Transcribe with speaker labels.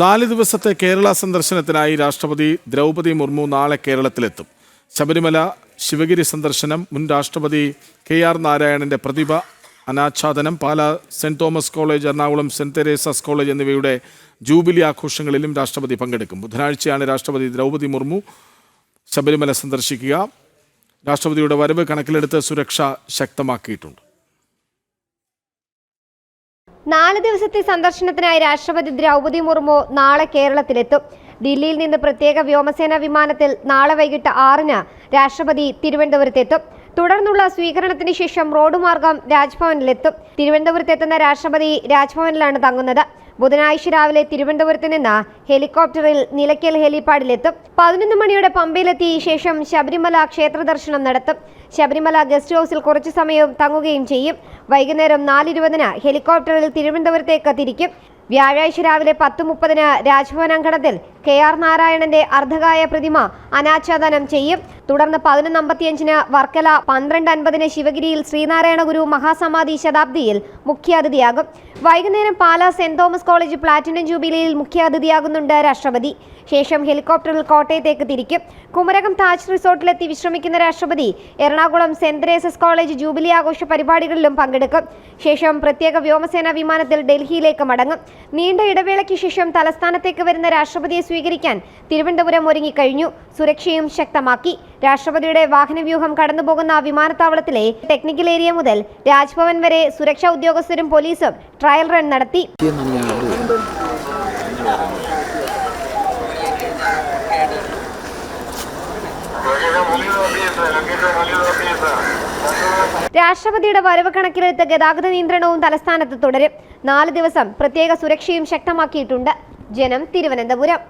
Speaker 1: നാല് ദിവസത്തെ കേരള സന്ദർശനത്തിനായി രാഷ്ട്രപതി ദ്രൗപദി മുർമു നാളെ കേരളത്തിലെത്തും. ശബരിമല ശിവഗിരി സന്ദർശനം മുൻ രാഷ്ട്രപതി കെ ആർ നാരായണന്റെ പ്രതിഭ അനാച്ഛാദനം Pala saint Thomas college Ernakulam saint Teresa's college എന്നിവയുടെ ജൂബിലി ആഘോഷങ്ങളിലും രാഷ്ട്രപതി പങ്കെടുക്കും. ബുധനാഴ്ചയാണ് രാഷ്ട്രപതി ദ്രൗപദി മുർമു ശബരിമല സന്ദർശിക്കുക. രാഷ്ട്രപതിയുടെ വരവ് കണക്കിലെടുത്ത് സുരക്ഷ ശക്തമാക്കിയിട്ടുണ്ട്.
Speaker 2: നാല് ദിവസത്തെ സന്ദർശനത്തിനായി രാഷ്ട്രപതി ദ്രൗപദി മുർമു നാളെ കേരളത്തിലെത്തും. ദില്ലിയിൽ നിന്ന് പ്രത്യേക വ്യോമസേനാ വിമാനത്തിൽ നാളെ വൈകിട്ട് ആറിന് രാഷ്ട്രപതി തിരുവനന്തപുരത്തെത്തും. തുടർന്നുള്ള സ്വീകരണത്തിന് ശേഷം റോഡ് മാർഗം രാജ്ഭവനിലെത്തും. തിരുവനന്തപുരത്തെത്തുന്ന രാഷ്ട്രപതി രാജ്ഭവനിലാണ് തങ്ങുന്നത്. ബുധനാഴ്ച രാവിലെ തിരുവനന്തപുരത്ത് നിന്ന് ഹെലികോപ്റ്ററിൽ നിലയ്ക്കൽ ഹെലിപ്പാഡിലെത്തും പതിനൊന്ന് മണിയോടെ പമ്പയിലെത്തി ശേഷം ശബരിമല ക്ഷേത്ര ദർശനം നടത്തും. ശബരിമല ഗസ്റ്റ് ഹൗസിൽ കുറച്ചു സമയവും തങ്ങുകയും ചെയ്യും. വൈകുന്നേരം നാലിരുപതിന് ഹെലികോപ്റ്ററിൽ തിരുവനന്തപുരത്തേക്ക് തിരിക്കും. വ്യാഴാഴ്ച രാവിലെ പത്ത് മുപ്പതിന് രാജ്ഭവൻ അങ്കണത്തിൽ കെ ആർ നാരായണന്റെ അർദ്ധകായ പ്രതിമ അനാച്ഛാദനം ചെയ്യും. തുടർന്ന് പതിനൊന്ന് അമ്പത്തിയഞ്ചിന് വർക്കല പന്ത്രണ്ട് അൻപതിന് ശിവഗിരിയിൽ ശ്രീനാരായണ ഗുരു മഹാസമാധി ശതാബ്ദിയിൽ മുഖ്യാതിഥിയാകും. വൈകുന്നേരം Pala saint Thomas college platinum ജൂബിലിയിൽ മുഖ്യാതിഥിയാകുന്നുണ്ട് രാഷ്ട്രപതി. ശേഷം ഹെലികോപ്റ്ററിൽ കോട്ടയത്തേക്ക് തിരിക്കും. കുമരകം താജ് റിസോർട്ടിലെത്തി വിശ്രമിക്കുന്ന രാഷ്ട്രപതി Ernakulam saint Teresa's college jubilee ആഘോഷ പരിപാടികളിലും പങ്കെടുക്കും. ശേഷം പ്രത്യേക വ്യോമസേനാ വിമാനത്തിൽ ഡൽഹിയിലേക്ക് മടങ്ങും. നീണ്ട ഇടവേളയ്ക്ക് ശേഷം തലസ്ഥാനത്തേക്ക് വരുന്ന രാഷ്ട്രപതിയെ സ്വീകരിക്കാൻ തിരുവനന്തപുരം ഒരുങ്ങിക്കഴിഞ്ഞു. സുരക്ഷയും ശക്തമാക്കി. രാഷ്ട്രപതിയുടെ വാഹനവ്യൂഹം കടന്നുപോകുന്ന വിമാനത്താവളത്തിലെ ടെക്നിക്കൽ ഏരിയ മുതൽ രാജ്ഭവൻ വരെ സുരക്ഷാ ഉദ്യോഗസ്ഥരും പോലീസും ട്രയൽ റൺ നടത്തി. രാഷ്ട്രപതിയുടെ വരവ് കണക്കിലെടുത്ത് ഗതാഗത നിയന്ത്രണവും തലസ്ഥാനത്ത് തുടരും. നാല് ദിവസം പ്രത്യേക സുരക്ഷയും ശക്തമാക്കിയിട്ടുണ്ട്. ജനം തിരുവനന്തപുരം.